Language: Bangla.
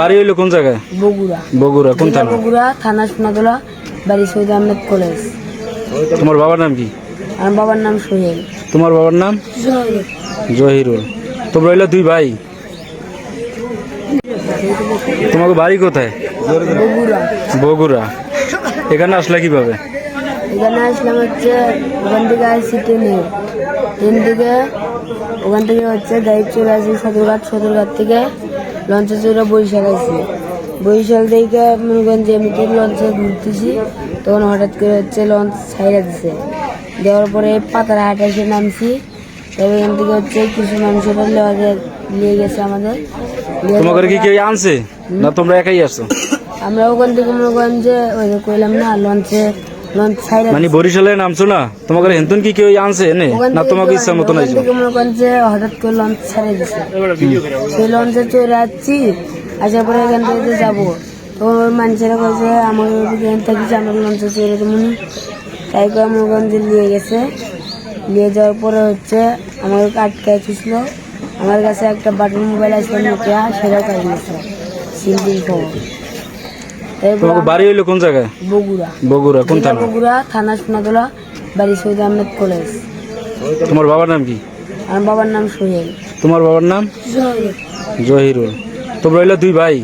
বাড়ি হইল কোন জায়গায়? বগুড়া। বগুড়া কোন থানা? বগুড়া থানা সোনাতলা বাড়ি সৈয়দ আহমেদ কলেজ। তোমার বাবার নাম কি? আমার বাবার নাম সোহেল। তোমার বাবার নাম? জহিরুল। তোমরা হইল দুই ভাই? তোমাকে বাড়ি কোথায়? বগুড়া। বগুড়া। এখানে আসলে কীভাবে? এখানে আসলাম হচ্ছে ওখান থেকে আসছি ট্রেনে। ট্রেন থেকে ওখান থেকে হচ্ছে গাড়ি চলে আসি সদরঘাট সদরঘাট থেকে লঞ্চে চলে বরিশাল আসি বরিশাল থেকে মনে করেন যে এমনিতে লঞ্চে ঘুরতেছি তখন হঠাৎ করে হচ্ছে লঞ্চ ছাইরা দিছে। দেওয়ার পরে পাতার হাট এসে নামছি তবে এখান থেকে হচ্ছে কিছু মানুষের নিয়ে গেছে আমাদের। তোমাকে কি কেউ আনছে? না তোমরা একাই আসছো আমরা ওখান থেকে মনে করেন যে ওই যে কইলাম না লঞ্চে মানে বরিশালে নামছো না? তোমাকে হেন্তন কি কেউ আনছে? এনে? না তোমাকে ইচ্ছা মতন মনে করেন যে হঠাৎ করে লঞ্চ ছেড়ে দিছে। সেই লঞ্চে চলে যাচ্ছি আসার পরে এখান থেকে যাব। তখন মানুষেরা কয়েছে আমার এখান থেকে আমার লঞ্চে চলে যেমন তাই করে মনে করেন যে নিয়ে গেছে। নিয়ে যাওয়ার পরে হচ্ছে আমার আটকায় ছিল আমার কাছে একটা বাটন মোবাইল আছে নোকিয়া সেটা কাজ নিচ্ছে সিম খবর। তারপর বাড়ি হইল কোন জায়গায়? বগুড়া। বগুড়া কোন থানা? বগুড়া থানা সোনাতলা বাড়ি সৈয়দ আহমেদ কলেজ। তোমার বাবার নাম কি? আমার বাবার নাম সোহেল। তোমার বাবার নাম? জহিরুল। তোমরা হইল দুই ভাই?